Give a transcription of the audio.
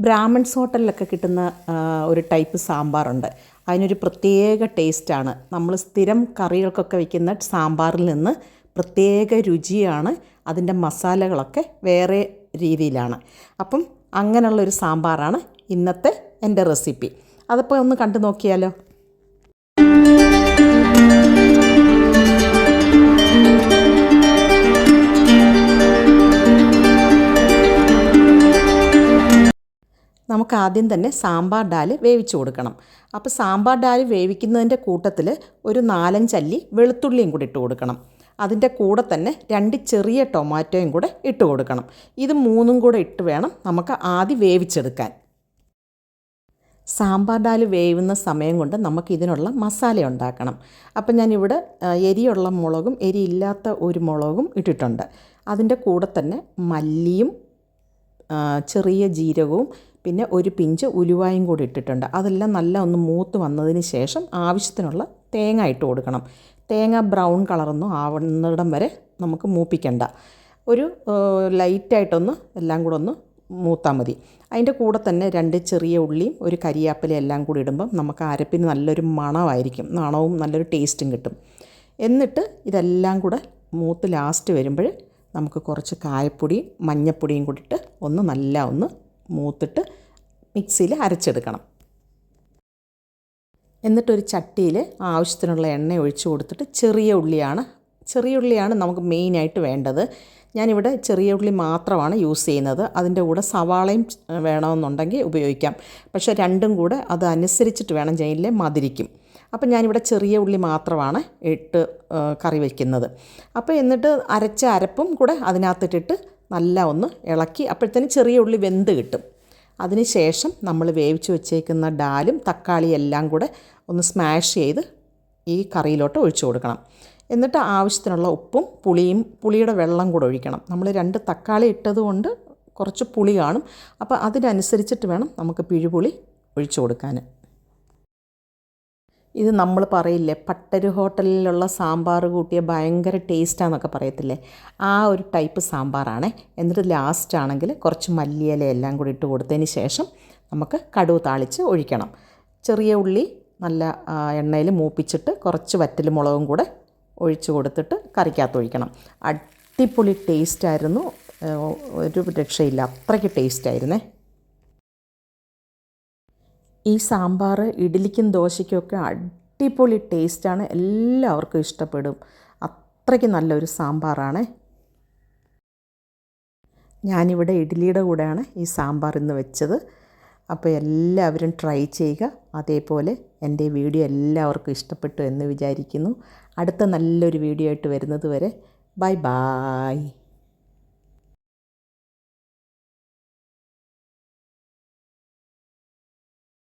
Brahmins ഹോട്ടലിലൊക്കെ കിട്ടുന്ന ഒരു type സാമ്പാറുണ്ട്. അതിനൊരു പ്രത്യേക ടേസ്റ്റാണ്. നമ്മൾ സ്ഥിരം കറികൾക്കൊക്കെ വയ്ക്കുന്ന സാമ്പാറിൽ നിന്ന് പ്രത്യേക രുചിയാണ് അതിന്റെ മസാലകളൊക്കെ വേറെ രീതിയിലാണ്. അപ്പം അങ്ങനെയുള്ളൊരു സാമ്പാറാണ് ഇന്നത്തെ എന്റെ റെസിപ്പി. അതപ്പോൾ ഒന്ന് കണ്ടു നോക്കിയാലോ? നമുക്ക് ആദ്യം തന്നെ സാമ്പാർ ഡാൽ വേവിച്ച് കൊടുക്കണം. അപ്പോൾ സാമ്പാർ ഡാൽ വേവിക്കുന്നതിന്റെ കൂട്ടത്തിൽ ഒരു നാലഞ്ചല്ലി വെളുത്തുള്ളിയും കൂടി ഇട്ട് കൊടുക്കണം. അതിന്റെ കൂടെ തന്നെ രണ്ട് ചെറിയ ടൊമാറ്റോയും കൂടെ ഇട്ട് കൊടുക്കണം. ഇത് മൂന്നും കൂടെ ഇട്ട് വേണം നമുക്ക് ആദ്യം വേവിച്ചെടുക്കാൻ. സാമ്പാർ ഡാൽ വേവുന്ന സമയം കൊണ്ട് നമുക്ക് ഇതിനുള്ള മസാല ഉണ്ടാക്കണം. അപ്പം ഞാനിവിടെ എരിയുള്ള മുളകും എരിയില്ലാത്ത ഒരു മുളകും ഇട്ടിട്ടുണ്ട്. അതിന്റെ കൂടെ തന്നെ മല്ലിയും ചെറിയ ജീരകവും പിന്നെ ഒരു പിഞ്ച് ഉലുവായും കൂടി ഇട്ടിട്ടുണ്ട്. അതെല്ലാം നല്ല ഒന്ന് മൂത്ത് വന്നതിന് ശേഷം ആവശ്യത്തിനുള്ള തേങ്ങ ഇട്ട് കൊടുക്കണം. തേങ്ങ ബ്രൗൺ കളറൊന്നും ആവുന്നിടം വരെ നമുക്ക് മൂപ്പിക്കണ്ട. ഒരു ലൈറ്റായിട്ടൊന്ന് എല്ലാം കൂടെ ഒന്ന് മൂത്താൽ മതി. അതിന്റെ കൂടെ തന്നെ രണ്ട് ചെറിയ ഉള്ളിയും ഒരു കരിയാപ്പിലയും എല്ലാം കൂടി ഇടുമ്പം നമുക്ക് അരപ്പിന് നല്ലൊരു മണമായിരിക്കും. മണവും നല്ലൊരു ടേസ്റ്റും കിട്ടും. എന്നിട്ട് ഇതെല്ലാം കൂടെ മൂത്ത് ലാസ്റ്റ് വരുമ്പോൾ നമുക്ക് കുറച്ച് കായപ്പൊടിയും മഞ്ഞപ്പൊടിയും കൂടിയിട്ട് ഒന്ന് നല്ല ഒന്ന് മൂത്തിട്ട് മിക്സിയിൽ അരച്ചെടുക്കണം. എന്നിട്ടൊരു ചട്ടിയിൽ ആവശ്യത്തിനുള്ള എണ്ണ ഒഴിച്ച് കൊടുത്തിട്ട് ചെറിയ ഉള്ളിയാണ്. ചെറിയ ഉള്ളിയാണ് നമുക്ക് മെയിനായിട്ട് വേണ്ടത്. ഞാനിവിടെ ചെറിയ ഉള്ളി മാത്രമാണ് യൂസ് ചെയ്യുന്നത്. അതിന്റെ കൂടെ സവാളയും വേണമെന്നുണ്ടെങ്കിൽ ഉപയോഗിക്കാം. പക്ഷേ രണ്ടും കൂടെ അത് അനുസരിച്ചിട്ട് വേണം ചെയ്യില്ലേ മതിരിക്കും അപ്പം ഞാനിവിടെ ചെറിയ ഉള്ളി മാത്രമാണ് ഇട്ട് കറി വയ്ക്കുന്നത് അപ്പോൾ എന്നിട്ട് അരച്ച അരപ്പും കൂടെ അതിനകത്തിട്ടിട്ട് നല്ല ഒന്ന് ഇളക്കി അപ്പോഴത്തേന് ചെറിയ ഉള്ളി വെന്ത് കിട്ടും. അതിനുശേഷം നമ്മൾ വേവിച്ച് വെച്ചേക്കുന്ന ഡാലും തക്കാളിയും എല്ലാം കൂടെ ഒന്ന് സ്മാഷ് ചെയ്ത് ഈ കറിയിലോട്ട് ഒഴിച്ചു കൊടുക്കണം. എന്നിട്ട് ആവശ്യത്തിനുള്ള ഉപ്പും പുളിയും പുളിയുടെ വെള്ളം കൂടെ ഒഴിക്കണം. നമ്മൾ രണ്ട് തക്കാളി ഇട്ടതുകൊണ്ട് കുറച്ച് പുളി കാണും. അപ്പോൾ അതിനനുസരിച്ചിട്ട് വേണം നമുക്ക് പിഴുപുളി ഒഴിച്ചു കൊടുക്കാൻ. ഇത് നമ്മൾ പറയില്ലേ പട്ടരു ഹോട്ടലിലുള്ള സാമ്പാർ കൂട്ടിയ ഭയങ്കര ടേസ്റ്റാന്നൊക്കെ പറയത്തില്ലേ? ആ ഒരു ടൈപ്പ് സാമ്പാറാണ്. എന്നിട്ട് ലാസ്റ്റ് ആണെങ്കിൽ കുറച്ച് മല്ലിയില എല്ലാം കൂടി ഇട്ട് കൊടുത്തതിന് ശേഷം നമുക്ക് കടുവ് താളിച്ച് ഒഴിക്കണം. ചെറിയ ഉള്ളി നല്ല എണ്ണയിൽ മൂപ്പിച്ചിട്ട് കുറച്ച് വറ്റൽ മുളകും കൂടെ ഒഴിച്ച് കൊടുത്തിട്ട് കറിക്കകത്ത് ഒഴിക്കണം. അടിപൊളി ടേസ്റ്റായിരുന്നു. ഒരു രക്ഷയില്ല. അത്രയ്ക്ക് ടേസ്റ്റായിരുന്നേ. ഈ സാമ്പാർ ഇഡ്ഡലിക്കും ദോശയ്ക്കുമൊക്കെ അടിപൊളി ടേസ്റ്റാണ് എല്ലാവർക്കും ഇഷ്ടപ്പെടും. അത്രയ്ക്ക് നല്ലൊരു സാമ്പാറാണ്. ഞാനിവിടെ ഇഡ്ഡലിയുടെ കൂടെയാണ് ഈ സാമ്പാർ ഇന്ന് വെച്ചത്. അപ്പോൾ എല്ലാവരും ട്രൈ ചെയ്യുക. അതേപോലെ എന്റെ വീഡിയോ എല്ലാവർക്കും ഇഷ്ടപ്പെട്ടു എന്ന് വിചാരിക്കുന്നു. അടുത്ത നല്ലൊരു വീഡിയോ ആയിട്ട് വരുന്നത് വരെ ബൈ ബായ്